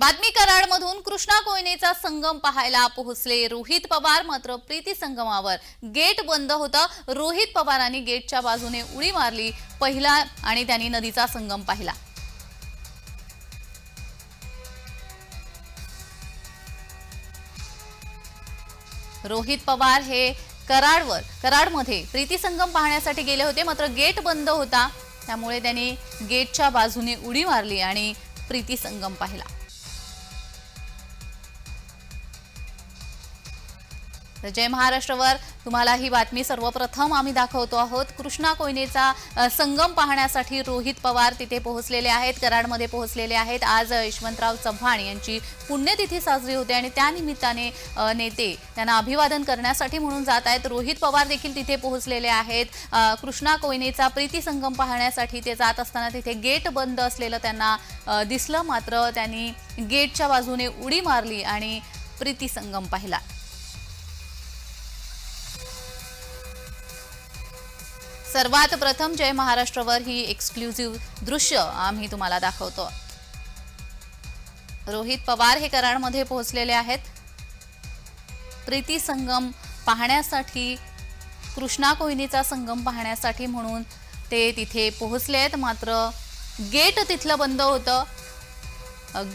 बातमी कराडमधून कृष्णा कोयनेचा संगम पाहायला पोहोचले. रोहित पवार मात्र प्रीती संगमावर. गेट बंद होतं. रोहित पवारांनी गेटच्या बाजूने उडी मारली. पहिला आणि त्यांनी नदीचा संगम पाहिला. रोहित पवार हे कराडवर कराडमध्ये प्रीती संगम पाहण्यासाठी गेले होते. मात्र गेट बंद होता. त्यामुळे त्यांनी गेटच्या बाजूने उडी मारली आणि प्रीती संगम पाहिला. जय महाराष्ट्रवर तुम्हाला ही बातमी सर्वप्रथम आम्ही दाखवतो आहोत. कृष्णा कोयनेचा संगम पाहण्यासाठी रोहित पवार तिथे पोहोचलेले आहेत कराडमध्ये पोहोचलेले आहेत. आज यशवंतराव चव्हाण यांची पुण्यतिथी साजरी होते आणि त्यानिमित्ताने नेते त्यांना अभिवादन करण्यासाठी म्हणून जात आहेत. रोहित पवार देखील तिथे पोहोचलेले आहेत. कृष्णा कोयनेचा प्रीती संगम पाहण्यासाठी ते जात असताना तिथे गेट बंद असलेलं त्यांना दिसलं. मात्र त्यांनी गेटच्या बाजूने उडी मारली आणि प्रीती संगम पाहिला. सर्वात प्रथम जय महाराष्ट्रवर ही एक्सक्लुझिव्ह दृश्य आम्ही तुम्हाला दाखवतो. रोहित पवार हे कराडमध्ये पोहोचलेले आहेत. प्रीती संगम पाहण्यासाठी कृष्णा कोहिनीचा संगम पाहण्यासाठी म्हणून ते तिथे पोहोचले आहेत. मात्र गेट तिथलं बंद होतं.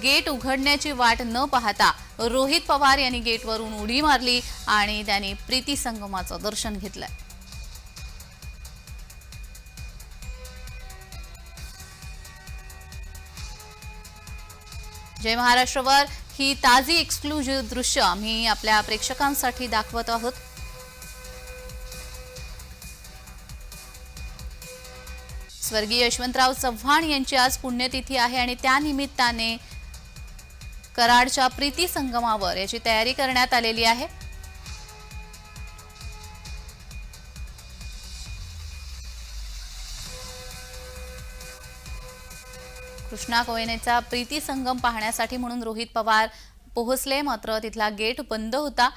गेट उघडण्याची वाट न पाहता रोहित पवार यांनी गेटवरून उडी मारली आणि त्यांनी प्रीती संगमाचं दर्शन घेतलंय. जय महाराष्ट्रवर. ही ताजी एक्सक्लुझिव्ह दृश्य आम्ही आपल्या प्रेक्षकांसाठी दाखवत आहोत. स्वर्गीय यशवंतराव चव्हाण यांची आज पुण्यतिथी आहे आणि त्या निमित्ताने कराडच्या प्रीती संगमावर याची तयारी करण्यात आलेली आहे. कृष्णा कोयनेचा प्रीती संगम पाहण्यासाठी म्हणून रोहित पवार पोहोचले. मात्र तिथला गेट बंद होता.